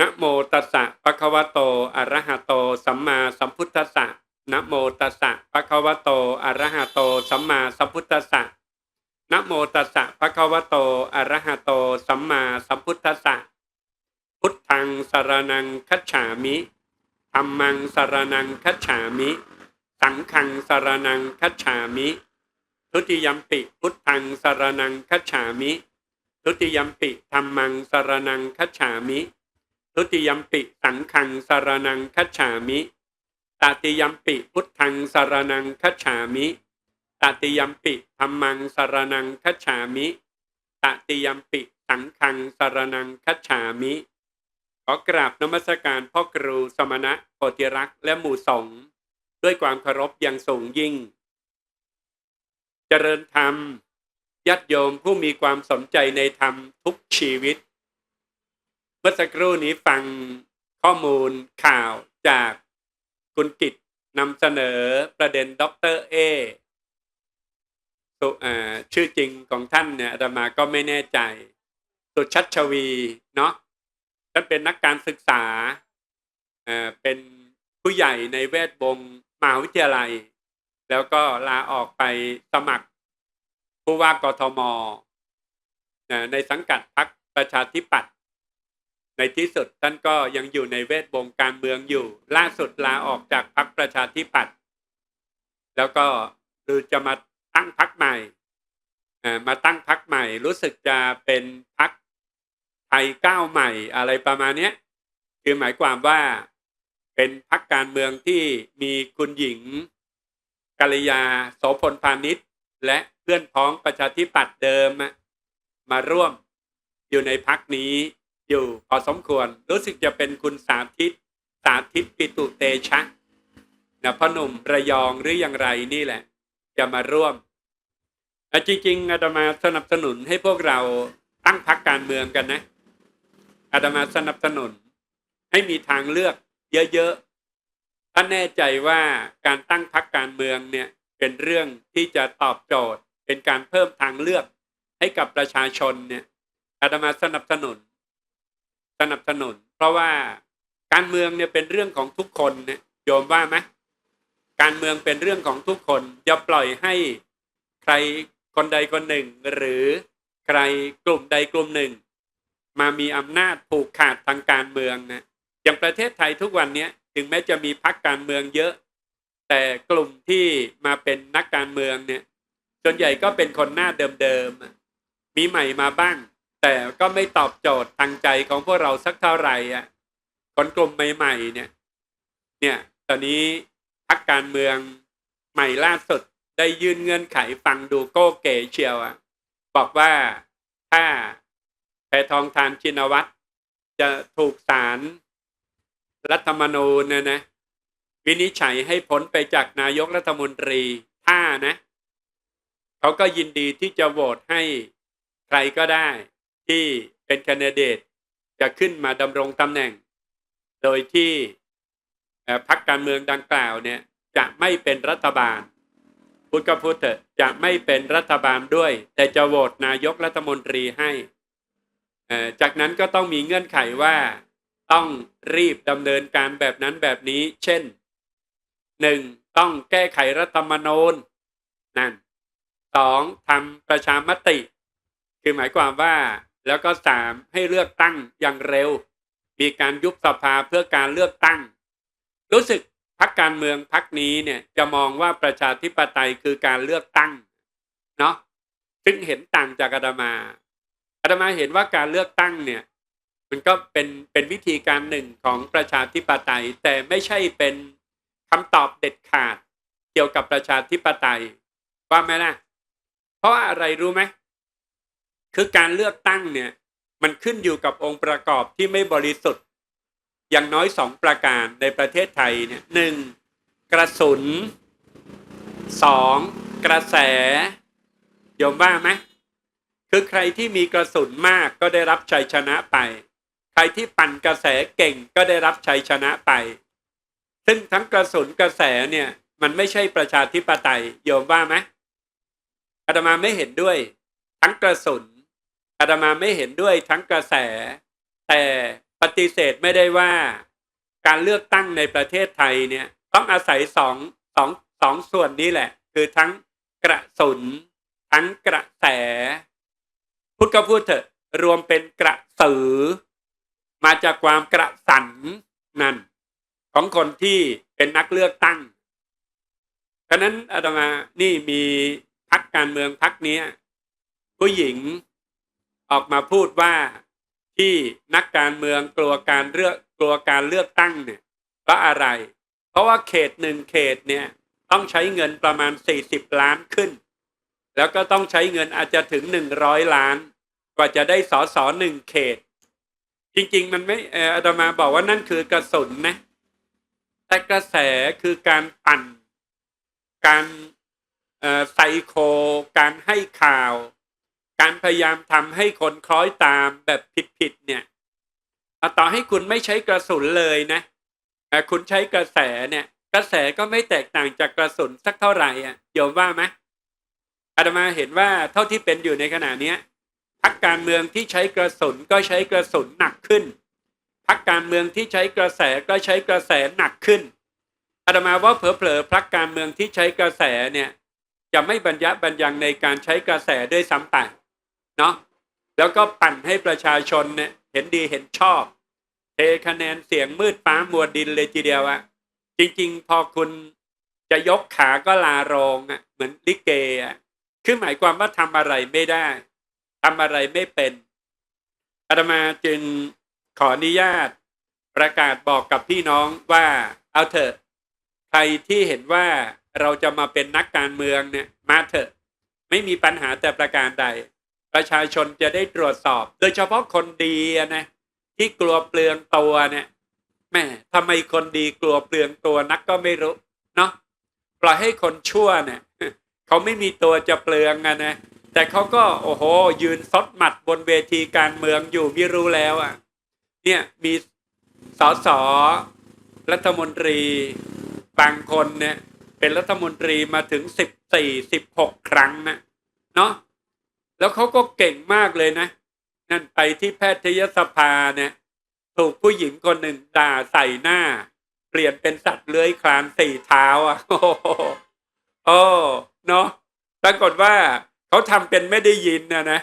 นะโมตัสสะปะคะวะโตอะระหะโต สัมมาสัมพุทธัสสะนะโมตัสสะปะคะวะโตอะระหะโต สัมมาสัมพุทธัสสะนะโมตัสสะปะคะวะโตอะระหะโต สัมมาสัมพุทธัสสะพุทธังสรนังคัจฉามิธัมมังสรนังคัจฉามิ สังฆังสรนังคัจฉามิ ทุติยมปิพุทธังสรนังคัจฉามิ ทุติยมปิธัมมังสรนังคัจฉามิ ทุติยมปิสังฆังสรนังคัจฉามิตติยมปิพุทธังสรนังคัจฉามิตติยมปิธัมมังสรนังคัจฉามิตติยมปิสังฆังสรนังคัจฉามิขอกราบนมัสการพ่อครูสมณะโพธิรักษ์และหมู่สงฆ์ด้วยความเคารพอย่างสูงยิ่ง เจริญธรรมญาติโยมผู้มีความสนใจในธรรมทุกชีวิต มื่อสักครู่นี้ฟังข้อมูลข่าวจากคุณกิตนำเสนอประเด็นด็อกเตอร์เอชื่อจริงของท่านเนี่ยอาตมาก็ไม่แน่ใจ สุชัชวีเนาะท่านเป็นนักการศึกษาเป็นผู้ใหญ่ในแวดวงมหาวิทยาลัย แล้วก็ลาออกไปสมัครผู้ว่ากทมในสังกัดพรรคประชาธิปัตย์ ในที่สุดท่านก็ยังอยู่ในเวทวงการเมืองอยู่ ล่าสุดลาออกจากพรรคประชาธิปัตย์แล้วก็หรือจะมาตั้งพรรคใหม่มาตั้งพรรคใหม่ รู้สึกจะเป็นพรรคไทยก้าวใหม่อะไรประมาณนี้คือหมายความว่าเป็นพรรคการเมืองที่มีคุณหญิงกัลยาโสพลพาณิชย์ และเพื่อนพ้องประชาธิปัตย์เดิมมาร่วมอยู่ในพักนี้ อยู่พอสมควร รู้สึกจะเป็นคุณสาธิต สาธิตปิตุเตชะนะพ่อหนุ่มระยองหรืออย่างไรนี่แหละ จะมาร่วมอ่จริงๆอาตมาสนับสนุนให้พวกเราตั้งพักการเมืองกันนะอาตมาสนับสนุน ให้มีทางเลือก เยอะๆถ้าแน่ใจว่าการตั้งพักการเมืองเนี่ยเป็นเรื่องที่จะตอบโจทย์ เป็นการเพิ่มทางเลือกให้กับประชาชนเนี่ยอาตมาสนับสนุน สนับสนุน เพราะว่าการเมืองเนี่ยเป็นเรื่องของทุกคนเนี่ยโยมว่าไหมการเมืองเป็นเรื่องของทุกคน อย่าปล่อยให้ใครคนใดคนหนึ่ง หรือใครกลุ่มใดกลุ่มหนึ่ง มามีอำนาจผูกขาดทางการเมืองนะอย่างประเทศไทยทุกวันนี้ถึงแม้จะมีพรรคการเมืองเยอะ แต่กลุ่มที่มาเป็นนักการเมืองเนี่ยส่วนใหญ่ก็เป็นคนหน้าเดิมๆมีใหม่มาบ้าง แต่ก็ไม่ตอบโจทย์ทางใจของพวกเราสักเท่าไหร่อะคนกลุ่มใหม่ๆเนี่ย เนี่ยตอนนี้พักการเมืองใหม่ล่าสุดได้ยื่นเงื่อนไขฟังดูโก้เก๋เชียวอะบอกว่าถ้าแพทองทานชินวัตรจะถูกศาลรัฐธรรมนูญเนี่ยนะวินิจฉัยให้พ้นไปจากนายกรัฐมนตรีถ้านะ เขาก็ยินดีที่จะโหวตให้ใครก็ได้ ที่เป็นแคนดิเดตจะขึ้นมาดำรงตำแหน่ง โดยที่พรรคการเมืองดังกล่าวเนี่ยจะไม่เป็นรัฐบาลพุทธก็พูดเถอะจะไม่เป็นรัฐบาลด้วย แต่จะโหวตนายกรัฐมนตรีให้จากนั้นก็ต้องมีเงื่อนไขว่าต้องรีบดำเนินการแบบนั้นแบบนี้ เช่นหนึ่งต้องแก้ไขรัฐธรรมนูญนั่นสองทำประชามติ คือหมายความว่า แล้วก็สามให้เลือกตั้งอย่างเร็ว มีการยุบสภาเพื่อการเลือกตั้ง รู้สึกพักการเมืองพักนี้เนี่ยจะมองว่าประชาธิปไตยคือการเลือกตั้งเนาะซึ่งเห็นต่างจากอาตมาอาตมาเห็นว่าการเลือกตั้งเนี่ยมันก็เป็นเป็นวิธีการหนึ่งของประชาธิปไตย แต่ไม่ใช่เป็นคำตอบเด็ดขาด เกี่ยวกับประชาธิปไตยว่าไหมล่ะ เพราะอะไรรู้ไหม คือการเลือกตั้งเนี่ยมันขึ้นอยู่กับองค์ประกอบที่ไม่บริสุทธิ์ อย่างน้อยสองประการในประเทศไทยเนี่ยหนึ่งกระสุนสองกระแสยอมว่าไหมคือใครที่มีกระสุนมากก็ได้รับชัยชนะไป ใครที่ปั่นกระแสเก่งก็ได้รับชัยชนะไป ซึ่งทั้งกระสุนกระแสเนี่ยมันไม่ใช่ประชาธิปไตยโยมว่าไหมอาตมาไม่เห็นด้วย ทั้งกระสุน อาตมาไม่เห็นด้วยทั้งกระแส แต่ปฏิเสธไม่ได้ว่า การเลือกตั้งในประเทศไทยเนี่ยต้องอาศัยสองสองสองส่วนนี้แหละ คือทั้งกระสุน ทั้งกระแส พูดก็พูดเถอะ รวมเป็นกระสือ มาจากความกระสันนั่น ของคนที่เป็นนักเลือกตั้งฉะนั้นอาตมานี่มีพักการเมืองพักนี้ผู้หญิง ออกมาพูดว่าที่นักการเมืองกลัวการเลือกกลัวการเลือกตั้งเนี่ยเพราะอะไร เพราะว่าเขตหนึ่งเขตเนี่ยต้องใช้เงินประมาณ 40 ล้านขึ้น แล้วก็ต้องใช้เงินอาจจะถึง 100 ล้าน กว่าจะได้สอสอหนึ่งเขต จริงๆ มันไม่เอออาตมาบอกว่านั่นคือกระสุนนะ แต่กระแสคือการปั่น การไซโค การให้ข่าว การพยายามทำให้คนคล้อยตามแบบผิดๆเนี่ยต่อให้คุณไม่ใช้กระสุนเลยนะคุณใช้กระแสเนี่ย กระแสก็ไม่แตกต่างจากกระสุนสักเท่าไหร่อะโยมว่าไหมอาตมาเห็นว่าเท่าที่เป็นอยู่ในขณะนี้พักการเมืองที่ใช้กระสุนก็ใช้กระสุนหนักขึ้นพักการเมืองที่ใช้กระแสก็ใช้กระแสหนักขึ้นอาตมาว่าเผลอๆพักการเมืองที่ใช้กระแสเนี่ย จะไม่บรรยะบรรยังในการใช้กระแสด้วยซ้ำไป เนาะแล้วก็ปั่นให้ประชาชนเนี่ยเห็นดีเห็นชอบเทคะแนนเสียงมืดฟ้ามัวดินเลยทีเดียวอะจริง ๆ พอคุณจะยกขาก็ลาโรงอะเหมือนลิเกอะคือหมายความว่าทำอะไรไม่ได้ทำอะไรไม่เป็นอาตมาจึงขออนุญาต ประกาศบอกกับพี่น้องว่าเอาเถอะ ใครที่เห็นว่าเราจะมาเป็นนักการเมืองเนี่ยมาเถอะ ไม่มีปัญหาแต่ประการใด ประชาชนจะได้ตรวจสอบ โดยเฉพาะคนดีนะที่กลัวเปลืองตัวเนี่ยแม่ทำไมคนดีกลัวเปลืองตัวนักก็ไม่รู้เนาะปล่อยให้คนชั่วเนี่ยเขาไม่มีตัวจะเปลืองอะนะแต่เขาก็โอ้โห ยืนซดหมัดบนเวทีการเมืองอยู่ไม่รู้แล้วอะเนี่ยมีสสรัฐมนตรีบางคนเนี่ยเป็นรัฐมนตรีมาถึงสิบสี่สิบหกครั้งนะเนาะ แล้วเขาก็เก่งมากเลยนะ นั่นไปที่แพทยสภาเนี่ยถูกผู้หญิงคนหนึ่งด่าใส่หน้า เปลี่ยนเป็นสัตว์เลื้อยคลานสี่เท้าอะ โอ้โอ้เนาะปรากฏว่าเขาทำเป็นไม่ได้ยินนะนะ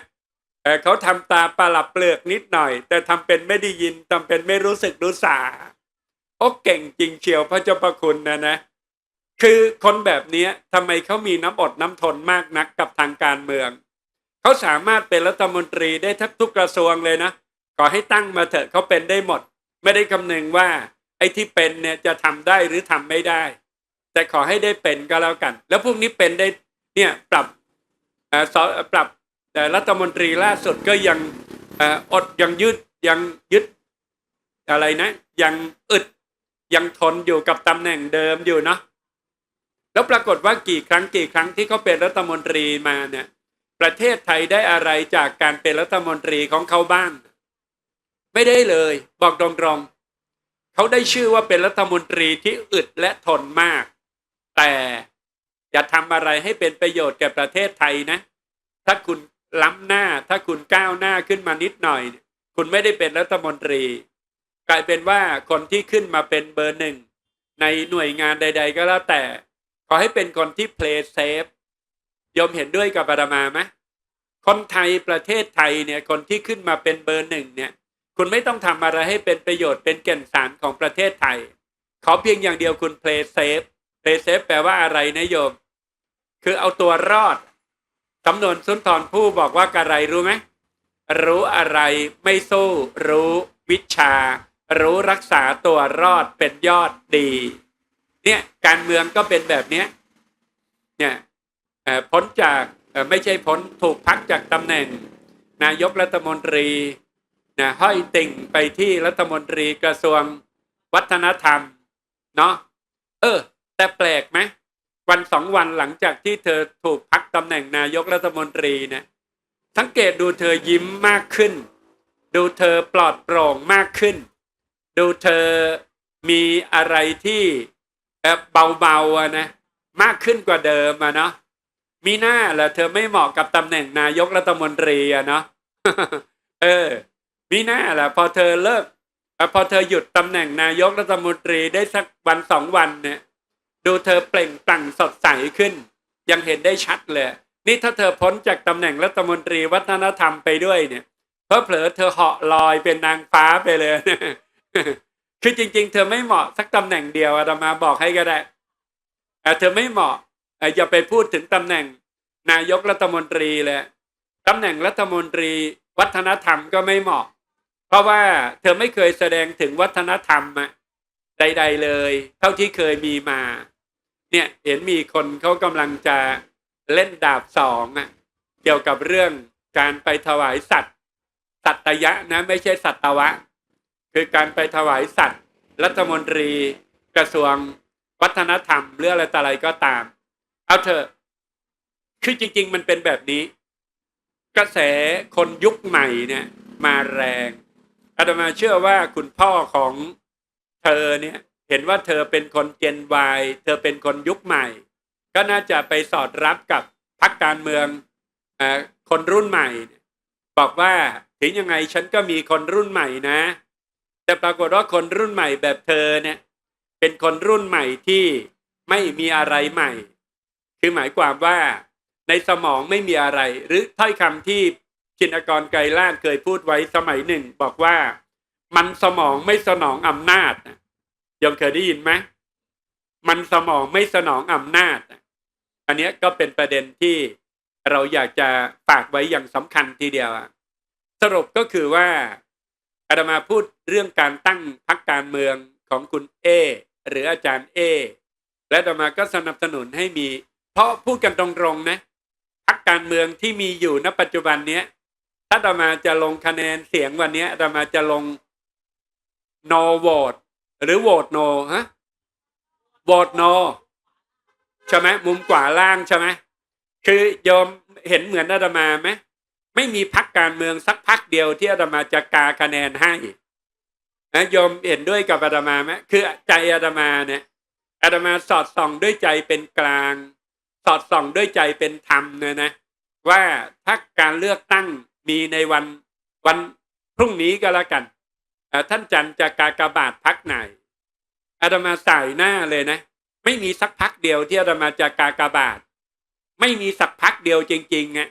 แต่เขาทำตาปลับเปลือกนิดหน่อย แต่ทำเป็นไม่ได้ยินทำเป็นไม่รู้สึกรู้สาโอ้เก่งจริงเชียวพระเจ้าประคุณนะนะคือคนแบบนี้ทำไมเขามีน้ำอดน้ำทนมากนักกับทางการเมือง เขาสามารถเป็นรัฐมนตรีได้ทัทุกกระทรวงเลยนะขอให้ตั้งมาเถอะเขาเป็นได้หมด ไม่ได้คำนึงว่า ไอ้ที่เป็นเนี่ยจะทำได้หรือทำไม่ได้ แต่ขอให้ได้เป็นก็แล้วกัน แล้วพวกนี้เป็นได้เนี่ยปรับอ่าปรับแต่รัฐมนตรีล่าสุดก็ยังอดยังยึดยังยึดอะไรนะ ยังอึดยังทนอยู่กับตำแหน่งเดิมอยู่เนาะแล้วปรากฏว่ากี่ครั้งกี่ครั้งที่เขาเป็นรัฐมนตรีมาเนี่ย ประเทศไทยได้อะไรจากการเป็นรัฐมนตรีของเขาบ้าง ไม่ได้เลย บอกตรงๆเขาได้ชื่อว่าเป็นรัฐมนตรีที่อึดและทนมาก แต่จะทำอะไรให้เป็นประโยชน์แก่ประเทศไทยนะ ถ้าคุณล้ำหน้า ถ้าคุณก้าวหน้าขึ้นมานิดหน่อย คุณไม่ได้เป็นรัฐมนตรี กลายเป็นว่าคนที่ขึ้นมาเป็นเบอร์หนึ่งในหน่วยงานใด ๆ ก็แล้วแต่ ขอให้เป็นคนที่ play safe ยมเห็นด้วยกับอาตมาไหมคนไทยประเทศไทยเนี่ยคนที่ขึ้นมาเป็นเบอร์หนึ่งเนี่ย คุณไม่ต้องทำอะไรให้เป็นประโยชน์เป็นแก่นสารของประเทศไทย ขอเพียงอย่างเดียวคุณ play safe play safe แปลว่าอะไรนะโยม คือเอาตัวรอดสำนวนสุนทรผู้บอกว่าอะไรรู้ไหมรู้อะไรไม่สู้ รู้วิชา รู้รักษาตัวรอดเป็นยอดดี เนี่ยการเมืองก็เป็นแบบเนี้ยเนี่ย พ้นจากไม่ใช่พ้นถูกพักจากตำแหน่ง นายกรัฐมนตรีนะห้อยติ่งไปที่รัฐมนตรีกระทรวงวัฒนธรรมเนาะเออ แต่แปลกไหมวันสองวันหลังจากที่เธอถูกพักตำแหน่งนายกรัฐมนตรีเนะสังเกตดูเธอยิ้มมากขึ้น ดูเธอปลอดโปร่งมากขึ้น ดูเธอมีอะไรที่แบบเบาๆนะมากขึ้นกว่าเดิมอะเนาะ มีหน้าแหละเธอไม่เหมาะกับตำแหน่งนายกรัฐมนตรีอะเนาะเออ มีหน้าแหละพอเธอเลิกพอเธอหยุดตำแหน่งนายกรัฐมนตรีได้สักวันสองวันเนี่ย ดูเธอเปล่งปลั่งสดใสขึ้น ยังเห็นได้ชัดเลย นี่ถ้าเธอพ้นจากตำแหน่งรัฐมนตรีวัฒนธรรมไปด้วยเนี่ยเพอเผลอเธอเหาะลอยเป็นนางฟ้าไปเลยคือจริง ๆ เธอไม่เหมาะสักตำแหน่งเดียวอาตมาบอกให้ก็ได้เอ่เธอไม่เหมาะ อย่าไปพูดถึงตำแหน่งนายกรัฐมนตรีเลยตำแหน่งรัฐมนตรีวัฒนธรรมก็ไม่เหมาะ เพราะว่าเธอไม่เคยแสดงถึงวัฒนธรรมอะใด ๆเลย เท่าที่เคยมีมา เนี่ยเห็นมีคนเขากำลังจะเล่นดาบสองอะเกี่ยวกับเรื่องการไปถวายสัตว์ สัตยะนะไม่ใช่สัตวะ คือการไปถวายสัตว์ รัฐมนตรีกระทรวงวัฒนธรรมเรื่องอะไรต่ออะไรก็ตาม เอาเถอะคือจริง ๆ มันเป็นแบบนี้ กระแสคนยุคใหม่เนี่ยมาแรงอาตมาเชื่อว่าคุณพ่อของเธอเนี่ยเห็นว่าเธอเป็นคนเจนวายเธอเป็นคนยุคใหม่ ก็น่าจะไปสอดรับกับพรรคการเมืองอคนรุ่นใหม่ บอกว่าถึงยังไงฉันก็มีคนรุ่นใหม่นะ แต่ปรากฏว่าคนรุ่นใหม่แบบเธอเนี่ยเป็นคนรุ่นใหม่ที่ไม่มีอะไรใหม่ คือหมายความว่าในสมองไม่มีอะไร หรือถ้อยคำที่ชินกรไกรล่างเคยพูดไว้สมัยหนึ่ง บอกว่ามันสมองไม่สนองอำนาจนะยมเคยได้ยินไหมมันสมองไม่สนองอำนาจ อันนี้ก็เป็นประเด็นที่เราอยากจะฝากไว้อย่างสำคัญทีเดียวสรุปก็คือว่าอาตมาพูดเรื่องการตั้งพรรคการเมืองของคุณเอ หรืออาจารย์เอ และอาตมาก็สนับสนุนให้มี เพราะพูดกันตรงๆนะพรรคการเมืองที่มีอยู่ณปัจจุบันเนี้ย ถ้าอาตมาจะลงคะแนนเสียงวันนี้อาตมาจะลง no vote หรือ vote no ฮะ vote no ใช่ไหมมุมขวาล่างใช่ไหมคือโยมเห็นเหมือนอาตมาไหมไม่มีพักการเมืองสักพักเดียวที่อาตมาจะกาคะแนนให้นะโยมเห็นด้วยกับอาตมาไหมคือใจอาตมาเนี่ยอาตมาสอดส่องด้วยใจเป็นกลาง สอดส่องด้วยใจเป็นธรรมเนี่ยนะ ว่าถ้าการเลือกตั้งมีในวันวันพรุ่งนี้ก็แล้วกันท่านจันจะกากบาทพักไหนอาตมาใส่หน้าเลยนะ ไม่มีสักพักเดียวที่อาตมาจะกากบาท ไม่มีสักพักเดียวจริงๆอะ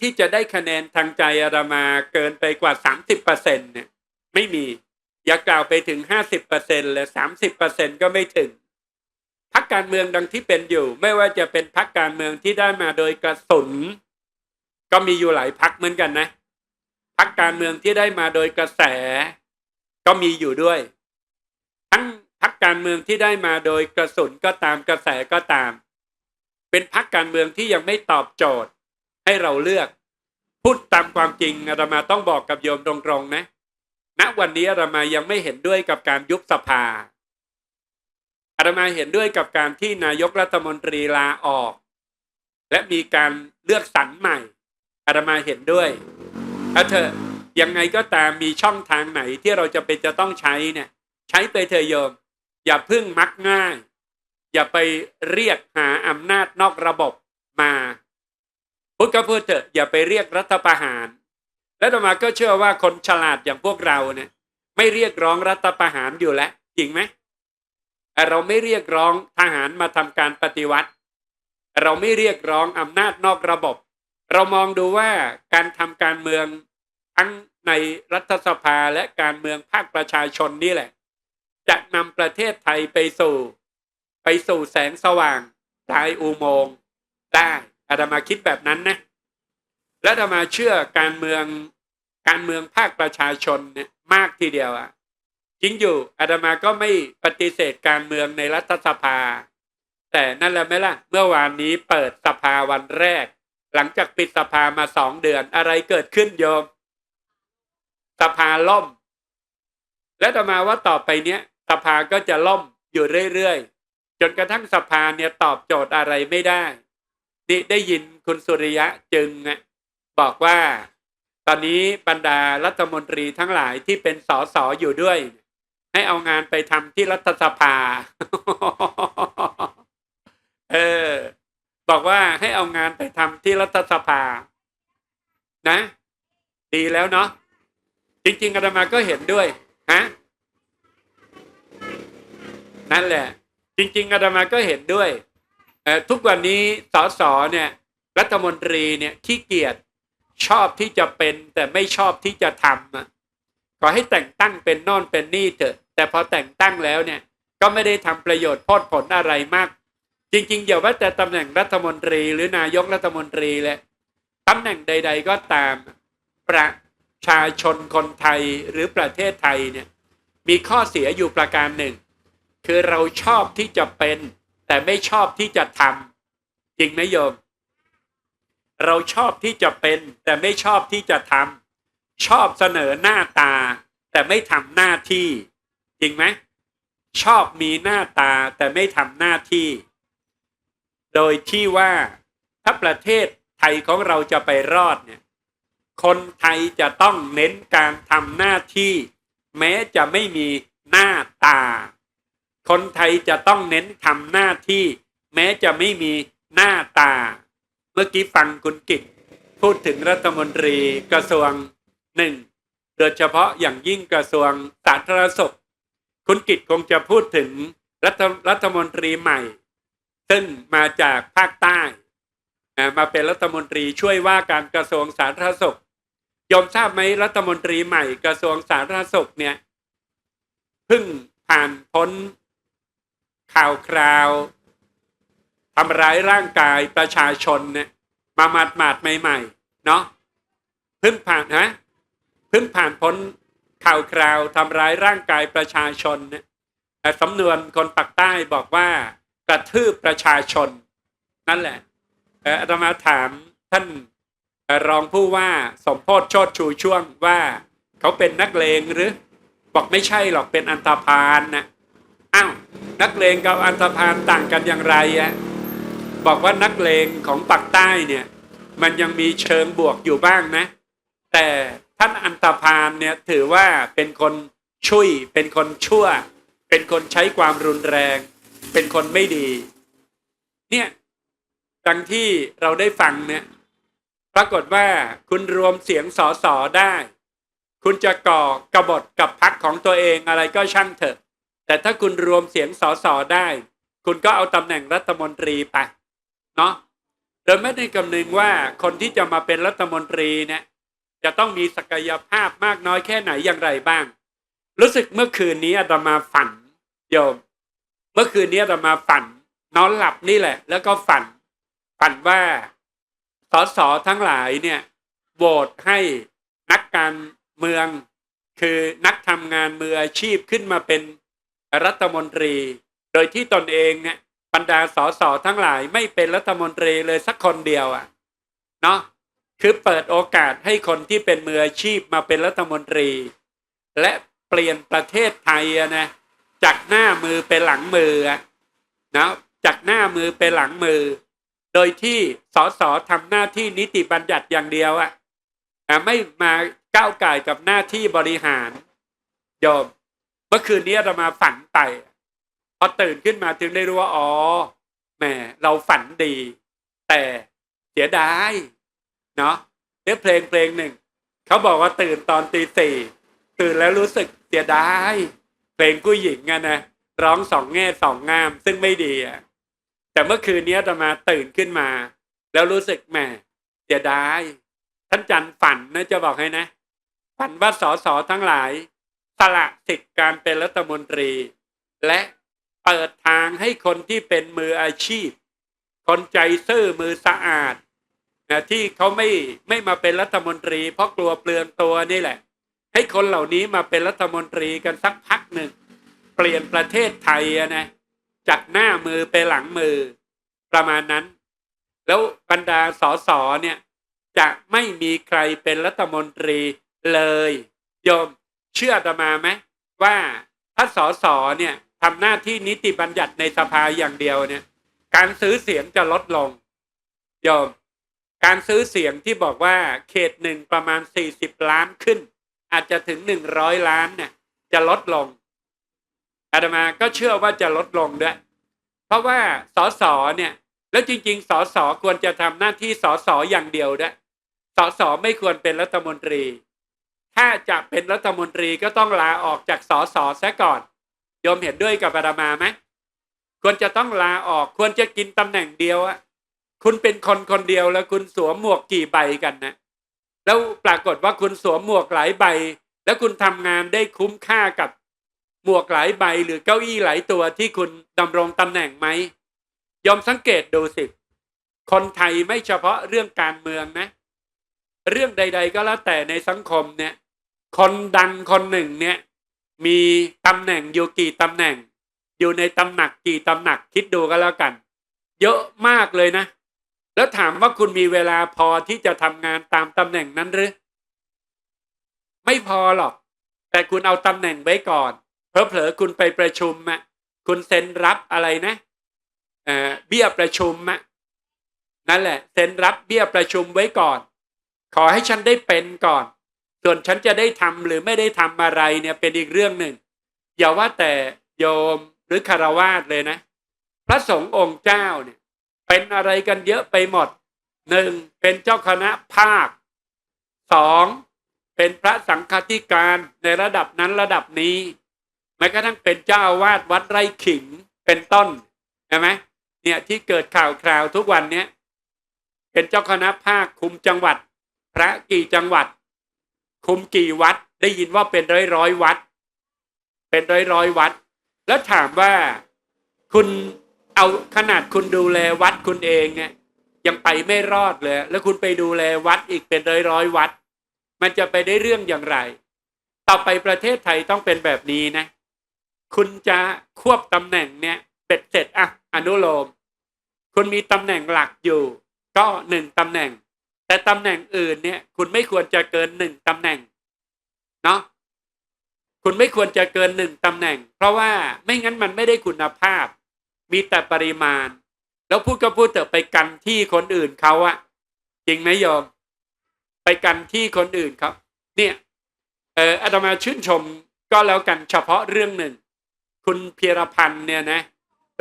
ที่จะได้คะแนนทางใจอาตมาเกินไปกว่าสามสิบเปอร์เซ็นเนี่ยไม่มีอย่ากล่าวไปถึงห้าสิบเปอร์เซ็นเลยสามสิบเปอร์เซ็นก็ไม่ถึง พักการเมืองดังที่เป็นอยู่ ไม่ว่าจะเป็นพักการเมืองที่ได้มาโดยกระสุน ก็มีอยู่หลายพักเหมือนกันนะพักการเมืองที่ได้มาโดยกระแส ก็มีอยู่ด้วย ทั้งพักการเมืองที่ได้มาโดยกระสุนก็ตามกระแสก็ตาม เป็นพักการเมืองที่ยังไม่ตอบโจทย์ ให้เราเลือก พูดตามความจริงอาตมาต้องบอกกับโยมตรงๆนะณวันนี้อาตมายังไม่เห็นด้วยกับการยุบสภาอา ตมาเห็นด้วยกับการที่นายกรัฐมนตรีลาออก และมีการเลือกสรรใหม่อาตมาเห็นด้วยถ้าเธอยังไงก็ตามมีช่องทางไหนที่เราจะเป็นจะต้องใช้เนี่ยใช้ไปเถอะโยม อย่าเพึ่งมักง่าย อย่าไปเรียกหาอำนาจนอกระบบมาพูดก็พูดเถอะอย่าไปเรียกรัฐประหาร และต่อมาก็เชื่อว่าคนฉลาดอย่างพวกเราเนี่ยไม่เรียกร้องรัฐประหารอยู่แล้วจริงไหม เราไม่เรียกร้องทหารมาทำการปฏิวัติ เราไม่เรียกร้องอำนาจนอกระบบ เรามองดูว่าการทำการเมืองทั้งในรัฐสภาและการเมืองภาคประชาชนนี่แหละ จะนำประเทศไทยไปสู่ ไปสู่แสงสว่างปลายอุโมงค์ได้อาตมาคิดแบบนั้นนะและอาตมาเชื่อการเมืองการเมืองภาคประชาชนเนี่ยมากทีเดียวอะ่ะ จริงอยู่อาตมาก็ไม่ปฏิเสธการเมืองในรัฐสภา แต่นั่นแหละไหมล่ะ เมื่อวานนี้เปิดสภาวันแรก หลังจากปิดสภามาสองเดือนอะไรเกิดขึ้นโยม สภาล่ม และต่อมาว่าต่อไปเนี้ยสภาก็จะล่มอยู่เรื่อยๆจนกระทั่งสภาเนี่ยตอบโจทย์อะไรไม่ได้ นี่ได้ยินคุณสุริยะจึงบอกว่า ตอนนี้บรรดารัฐมนตรีทั้งหลายที่เป็นสสอยู่ด้วย ให้เอางานไปทำที่รัฐสภา เออ บอกว่าให้เอางานไปทำที่รัฐสภา นะ ดีแล้วเนาะ จริง ๆอาตมาก็เห็นด้วย ฮะ นั่นแหละ จริง ๆอาตมาก็เห็นด้วยทุกวันนี้สสเนี่ย รัฐมนตรีเนี่ยขี้เกียจชอบที่จะเป็นแต่ไม่ชอบที่จะทำอะขอให้แต่งตั้งเป็นนอนเป็นนี่เถอะ แต่พอแต่งตั้งแล้วเนี่ยก็ไม่ได้ทำประโยชน์โพดผลอะไรมาก จริงๆอย่าว่าแต่ตำแหน่งรัฐมนตรีหรือนายกรัฐมนตรีเลยตำแหน่งใด ๆ ก็ตามประชาชนคนไทยหรือประเทศไทยเนี่ยมีข้อเสียอยู่ประการหนึ่ง คือเราชอบที่จะเป็น แต่ไม่ชอบที่จะทำจริงไหมโยม เราชอบที่จะเป็น แต่ไม่ชอบที่จะทำชอบเสนอหน้าตา แต่ไม่ทำหน้าที่ จริงไหมชอบมีหน้าตาแต่ไม่ทำหน้าที่ โดยที่ว่าถ้าประเทศไทยของเราจะไปรอดเนี่ย คนไทยจะต้องเน้นการทำหน้าที่ แม้จะไม่มีหน้าตา คนไทยจะต้องเน้นทำหน้าที่ แม้จะไม่มีหน้าตา เมื่อกี้ฟังคุณกิจพูดถึงรัฐมนตรีกระทรวงหนึ่งโดยเฉพาะอย่างยิ่งกระทรวงสาธารณสุข คุณกิจคงจะพูดถึงรัฐรัฐมนตรีใหม่ ซึ่งมาจากภาคใต้มาเป็นรัฐมนตรีช่วยว่าการกระทรวงสาธารณสุขยอมทราบไหมรัฐมนตรีใหม่กระทรวงสาธารณสุขเนี่ยเพิ่งผ่านพ้นข่าวคราวทำร้ายร่างกายประชาชนเนี่ยมาหมาดหมาดๆใหม่ๆเนาะเพิ่งผ่านฮะเพิ่งผ่านพ้น ข่าวคราวทำร้ายร่างกายประชาชนเนี่ยแต่สำนวนคนปักใต้บอกว่ากระทืบประชาชน นั่นแหละเอ่ออาตมาถามท่านรองผู้ว่าสมโพธโชดชูช่วงว่าเขาเป็นนักเลงหรือ บอกไม่ใช่หรอกเป็นอันตาพานนะอ้าวนักเลงกับอันตาพานต่างกันอย่างไรอะบอกว่านักเลงของปักใต้เนี่ย มันยังมีเชิงบวกอยู่บ้างนะ แต่ ท่าพานเนี่ยถือว่าเป็นคนชุยเป็นคนชั่ว เป็นคนใช้ความรุนแรง เป็นคนไม่ดี เนี่ยดังที่เราได้ฟังเนี่ยปรากฏว่าคุณรวมเสียงสอสอได้ คุณจะก่อกบฏกับพักของตัวเองอะไรก็ช่างเถอะ แต่ถ้าคุณรวมเสียงสอสอได้ คุณก็เอาตำแหน่งรัฐมนตรีไปเนาะโดยไม่ได้กำนึงว่าคนที่จะมาเป็นรัฐมนตรีเนี่ย จะต้องมีศักยภาพมากน้อยแค่ไหนอย่างไรบ้าง รู้สึกเมื่อคืนนี้อาตมาฝันโยม เมื่อคืนนี้อาตมาฝัน นอนหลับนี่แหละ แล้วก็ฝัน ฝันว่าสสทั้งหลายเนี่ยโหวตให้นักการเมือง คือนักทำงานมืออาชีพขึ้นมาเป็นรัฐมนตรี โดยที่ตนเองเนี่ยบรรดาสสทั้งหลายไม่เป็นรัฐมนตรีเลยสักคนเดียวอะ่ะ เนาะ คือเปิดโอกาสให้คนที่เป็นมืออาชีพมาเป็นรัฐมนตรี และเปลี่ยนประเทศไทยนะจากหน้ามือเป็นหลังมือนะจากหน้ามือเป็นหลังมือ โดยที่สสทำหน้าที่นิติบัญญัติอย่างเดียวอะ่ะไม่มาก้าวไก่กับหน้าที่บริหารโยมเมื่อคืนนี้เรามาฝันไปพอตื่นขึ้นมาถึงได้รู้ว่าอ๋อแหมเราฝันดี แต่เสียดาย เนาะเนื้อเพลงเพลงหนึ่งเขาบอกว่าตื่นตอนตีสี่ตื่นแล้วรู้สึกเสียดายเพลงผู้หญิงอะนะร้องสองแง่สองงาม ซึ่งไม่ดีอะแต่เมื่อคืนนี้จะมาตื่นขึ้นมา แล้วรู้สึกแหมเสียดายท่านจันฝันนะจะบอกให้นะ ฝันว่าสสทั้งหลายสละสิทธิ์การเป็นรัฐมนตรี และเปิดทางให้คนที่เป็นมืออาชีพ คนใจซื่อมือสะอาด นะที่เขาไม่ไม่มาเป็นรัฐมนตรี เพราะกลัวเปลืองตัวนี่แหละ ให้คนเหล่านี้มาเป็นรัฐมนตรีกันสักพักหนึ่ง เปลี่ยนประเทศไทยนะจากหน้ามือไปหลังมือประมาณนั้น แล้วบรรดาสสเนี่ยจะไม่มีใครเป็นรัฐมนตรีเลยโยมเชื่อตมาไหมว่าถ้าสสเนี่ยทำหน้าที่นิติบัญญัติในสภาอย่างเดียวเนี่ย การซื้อเสียงจะลดลงโยม การซื้อเสียงที่บอกว่าเขตหนึ่งประมาณสี่สิบล้านขึ้น อาจจะถึงหนึ่งร้อยล้านเนี่ย จะลดลงอาตมาก็เชื่อว่าจะลดลงด้วย เพราะว่าสสเนี่ย แล้วจริง ๆสสควรจะทำหน้าที่สสอย่างเดียวด้วยสสไม่ควรเป็นรัฐมนตรี ถ้าจะเป็นรัฐมนตรีก็ต้องลาออกจากสสซะก่อนโยมเห็นด้วยกับอาตมาไหมควรจะต้องลาออกควรจะกินตำแหน่งเดียวอะ คุณเป็นคนคนเดียวแล้วคุณสวมหมวกกี่ใบกันนะ แล้วปรากฏว่าคุณสวมหมวกหลายใบ แล้วคุณทำงานได้คุ้มค่ากับหมวกหลายใบหรือเก้าอี้หลายตัวที่คุณดำรงตำแหน่งไหมยอมสังเกตดูสิ คนไทยไม่เฉพาะเรื่องการเมืองนะ เรื่องใด ๆ ก็แล้วแต่ในสังคมเนี่ย คนดังคนหนึ่งเนี่ย มีตำแหน่งอยู่กี่ตำแหน่ง อยู่ในตำหนักกี่ตำหนักคิดดูก็แล้วกัน เยอะมากเลยนะ แล้วถามว่าคุณมีเวลาพอที่จะทำงานตามตำแหน่งนั้นหรือ ไม่พอหรอก แต่คุณเอาตำแหน่งไว้ก่อนเพลอๆคุณไปประชุมอะคุณเซ็นรับอะไรนะเออเบี้ยประชุมอะนั่นแหละ เซ็นรับเบี้ยประชุมไว้ก่อน ขอให้ฉันได้เป็นก่อน ส่วนฉันจะได้ทำหรือไม่ได้ทำอะไรเนี่ยเป็นอีกเรื่องหนึ่งอย่าว่าแต่โยมหรือคารวาสเลยนะ พระสงฆ์องค์เจ้าเนี่ย เป็นอะไรกันเยอะไปหมดหนึ่งเป็นเจ้าคณะภาคสองเป็นพระสังฆาธิการในระดับนั้นระดับนี้แม้กระทั่งเป็นเจ้าอาวาสวัดไร่ขิงเป็นต้นใช่ไหมเนี่ยที่เกิดข่าวคราวทุกวันเนี้ยเป็นเจ้าคณะภาคคุมจังหวัด พระกี่จังหวัด คุมกี่วัดได้ยินว่าเป็นร้อยร้อยวัด เป็นร้อยร้อยวัด แล้วถามว่าคุณ เอาขนาดคุณดูแลวัดคุณเองเนี่ยยังไปไม่รอดเลย แล้วคุณไปดูแลวัดอีกเป็นร้อยร้อยวัด มันจะไปได้เรื่องอย่างไร ต่อไปประเทศไทยต้องเป็นแบบนี้นะ คุณจะควบตำแหน่งเนี่ยเป็ดเสร็จอะอนุโลม คุณมีตำแหน่งหลักอยู่ ก็หนึ่งตำแหน่ง แต่ตำแหน่งอื่นเนี่ย คุณไม่ควรจะเกินหนึ่งตำแหน่งเนาะคุณไม่ควรจะเกินหนึ่งตำแหน่ง เพราะว่าไม่งั้นมันไม่ได้คุณภาพ มีแต่ปริมาณ แล้วพูดก็พูดเถอะไปกันที่คนอื่นเขาอะจริงไหมโยม ไปกันที่คนอื่นครับ เนี่ยเอออาตมาชื่นชมก็แล้วกันเฉพาะเรื่องหนึ่ง คุณเพียรพันธ์เนี่ยนะ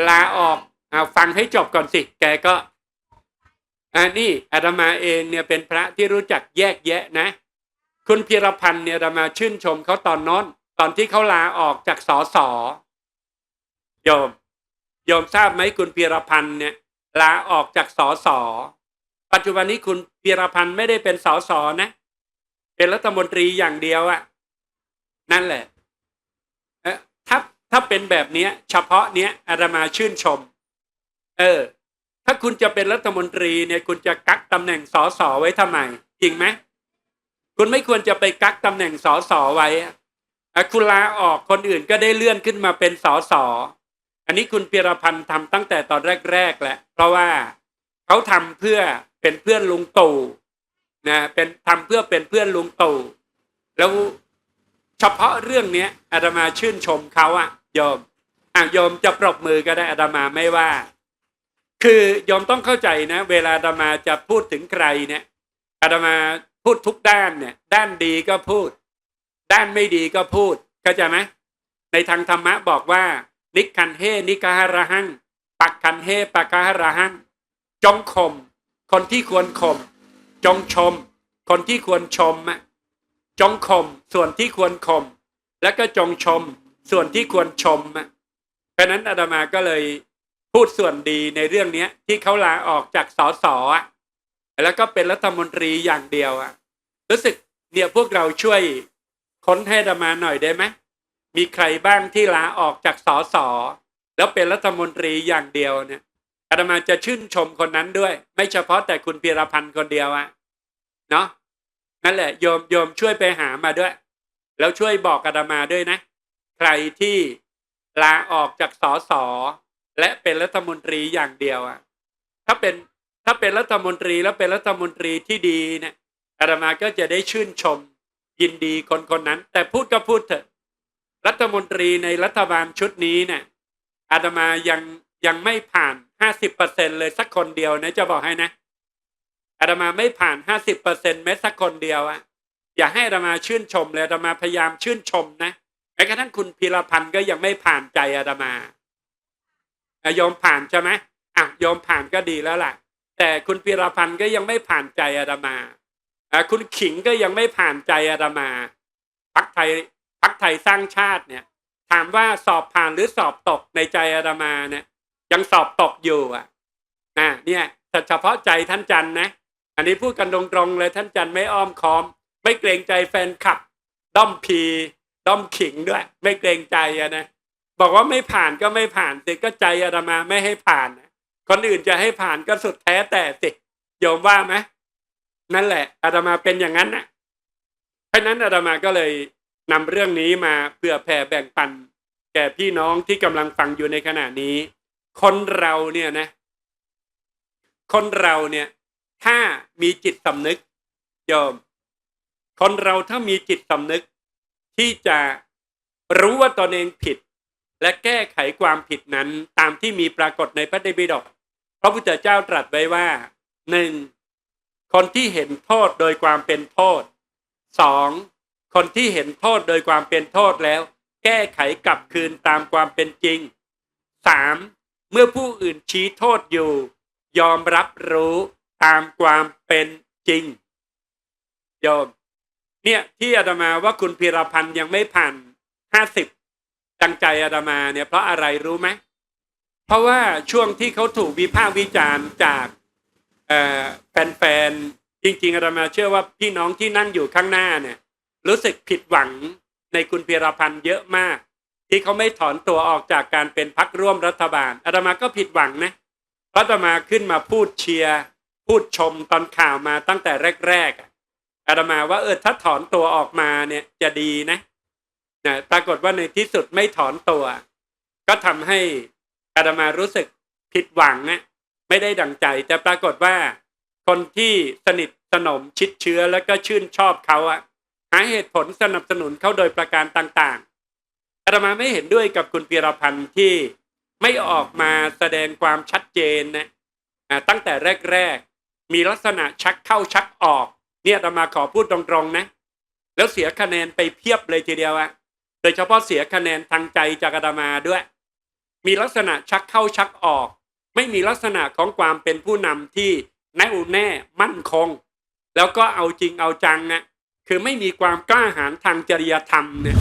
ลาออกอาฟังให้จบก่อนสิ แกก็อันนี้อาตมาเองเนี่ยเป็นพระที่รู้จักแยกแยะนะ คุณเพียรพันธ์เนี่ยอาตมาชื่นชมเขาตอนน้น ตอนที่เขาลาออกจากสอสอโยม โยมทราบไหมคุณเพียรพันธ์เนี่ยลาออกจากสอสอปัจจุบันนี้คุณเพียรพันธ์ไม่ได้เป็นสอสอนะ เป็นรัฐมนตรีอย่างเดียวอะนั่นแหละถ้าถ้าเป็นแบบเนี้ยเฉพาะเนี้ยอาตมาชื่นชม เออ ถ้าคุณจะเป็นรัฐมนตรีเนี่ย คุณจะกักตำแหน่งสอสอไว้ทำไม จริงไหมคุณไม่ควรจะไปกักตำแหน่งสอสอไว้อะคุณลาออกคนอื่นก็ได้เลื่อนขึ้นมาเป็นสอสอ อันนี้คุณเปียรพันธ์ทำตั้งแต่ตอนแรกๆแหละ เพราะว่าเขาทำเพื่อเป็นเพื่อนลุงตู่นะเป็นทำเพื่อเป็นเพื่อนลุงตู่แล้วเฉพาะเรื่องเนี้ยอาตมาชื่นชมเขาอะโยมอะโยมจะปรบมือก็ได้อาตมาไม่ว่า คือโยมต้องเข้าใจนะ เวลาอาตมาจะพูดถึงใครเนี่ยอาตมาพูดทุกด้านเนี่ย ด้านดีก็พูด ด้านไม่ดีก็พูดเข้าใจไหมในทางธรรมะบอกว่า นิคันเฮนิกาหระหังปักคันเฮปักกาหระหังจงข่มคนที่ควรข่มจงชม คนที่ควรชมจงข่มส่วนที่ควรข่มแล้วก็จงชมส่วนที่ควรชมเพราะนั้นอาตมาก็เลยพูดส่วนดีในเรื่องนี้ที่เขาลาออกจากสสแล้วก็เป็นรัฐมนตรีอย่างเดียวอะรู้สึกเนี่ยพวกเราช่วยค้นให้อาตมาหน่อยได้ไหม มีใครบ้างที่ลาออกจากสสแล้วเป็นรัฐมนตรีอย่างเดียวเนี่ยอาตมาจะชื่นชมคนนั้นด้วย ไม่เฉพาะแต่คุณพีรพันธ์คนเดียวอะเนาะนั่นแหละโยมโยมช่วยไปหามาด้วย แล้วช่วยบอกอาตมาด้วยนะ ใครที่ลาออกจากสอสอและเป็นรัฐมนตรีอย่างเดียวอะถ้าเป็นถ้าเป็นรัฐมนตรีแล้วเป็นรัฐมนตรีที่ดีเนี่ยอาตมาก็จะได้ชื่นชมยินดีคนคนนั้น แต่พูดก็พูดเถอะ รัฐมนตรีในรัฐบาลชุดนี้เนี่ยอาตมายังยังไม่ผ่านห้าสิบเปอร์เซ็นเลยสักคนเดียวนะจะบอกให้นะอาตมาไม่ผ่านห้าสิบเปอร์เซ็นแม้สักคนเดียวอะอย่าให้อาตมาชื่นชมเลยอาตมาพยายามชื่นชมนะแม้กระทั่งคุณพีรพันธ์ก็ยังไม่ผ่านใจอาตมาอะยอมผ่านใช่ไหมอะยอมผ่านก็ดีแล้วล่ะ แต่คุณพีรพันธ์ก็ยังไม่ผ่านใจอาตมาอะคุณขิงก็ยังไม่ผ่านใจอาตมาพักไทย พักไทยสร้างชาติเนี่ย ถามว่าสอบผ่านหรือสอบตกในใจอาตมาเนี่ย ยังสอบตกอยู่อะอ่าเนี่ยแต่เฉพาะใจท่านจันนะ อันนี้พูดกันตรงๆเลยท่านจันไม่อ้อมค้อม ไม่เกรงใจแฟนคลับ ด้อมพี ด้อมขิงด้วย ไม่เกรงใจอะนะบอกว่าไม่ผ่านก็ไม่ผ่านสิก็ใจอาตมาไม่ให้ผ่านนะคนอื่นจะให้ผ่านก็สุดแท้แต่สิโยมว่าไหมนั่นแหละอาตมาเป็นอย่างนั้นนะเพราะนั้นอาตมาก็เลย นำเรื่องนี้มาเพื่อแผ่แบ่งปัน แก่พี่น้องที่กำลังฟังอยู่ในขณะนี้ คนเราเนี่ยนะ คนเราเนี่ย ถ้ามีจิตสำนึกโยมคนเราถ้ามีจิตสำนึก ที่จะรู้ว่าตนเองผิด และแก้ไขความผิดนั้น ตามที่มีปรากฏในพระไตรปิฎกพระพุทธเจ้าตรัสไว้ว่าหนึ่งคนที่เห็นโทษโดยความเป็นโทษสอง คนที่เห็นโทษโดยความเป็นโทษแล้ว แก้ไขกลับคืนตามความเป็นจริงสามเมื่อผู้อื่นชี้โทษอยู่ ยอมรับรู้ตามความเป็นจริงโยมเนี่ยที่อาตมาว่าคุณพีรพันธ์ยังไม่ผ่านห้าสิบดังใจอาตมาเนี่ยเพราะอะไรรู้ไหมเพราะว่าช่วงที่เขาถูกวิพากษ์วิจารณ์จากแฟนๆจริงๆอาตมาเชื่อว่าพี่น้องที่นั่งอยู่ข้างหน้าเนี่ย รู้สึกผิดหวังในคุณพีรพันธ์เยอะมาก ที่เขาไม่ถอนตัวออกจากการเป็นพักร่วมรัฐบาลอาตมาก็ผิดหวังนะเพราะอาตมาขึ้นมาพูดเชียร์พูดชมตอนข่าวมาตั้งแต่แรกๆอาตมาว่าเออถ้าถอนตัวออกมาเนี่ยจะดีนะนะปรากฏว่าในที่สุดไม่ถอนตัว ก็ทำให้อาตมารู้สึกผิดหวังนะไม่ได้ดังใจแต่ปรากฏว่า คนที่สนิทสนมชิดเชื้อแล้วก็ชื่นชอบเขาอะ หาเหตุผลสนับสนุนเขาโดยประการต่างๆอาตมาไม่เห็นด้วยกับคุณปีรพันธ์ที่ไม่ออกมาแสดงความชัดเจนนะตั้งแต่แรก ๆ มีลักษณะชักเข้าชักออก เนี่ยอาตมาขอพูดตรงๆนะ แล้วเสียคะแนนไปเพียบเลยทีเดียวอะโดยเฉพาะเสียคะแนนทางใจจากอาตมาด้วย มีลักษณะชักเข้าชักออก ไม่มีลักษณะของความเป็นผู้นำที่แน่วแน่มั่นคง แล้วก็เอาจริงเอาจังนะ คือไม่มีความกล้าหาญทางจริยธรรมเนี่ย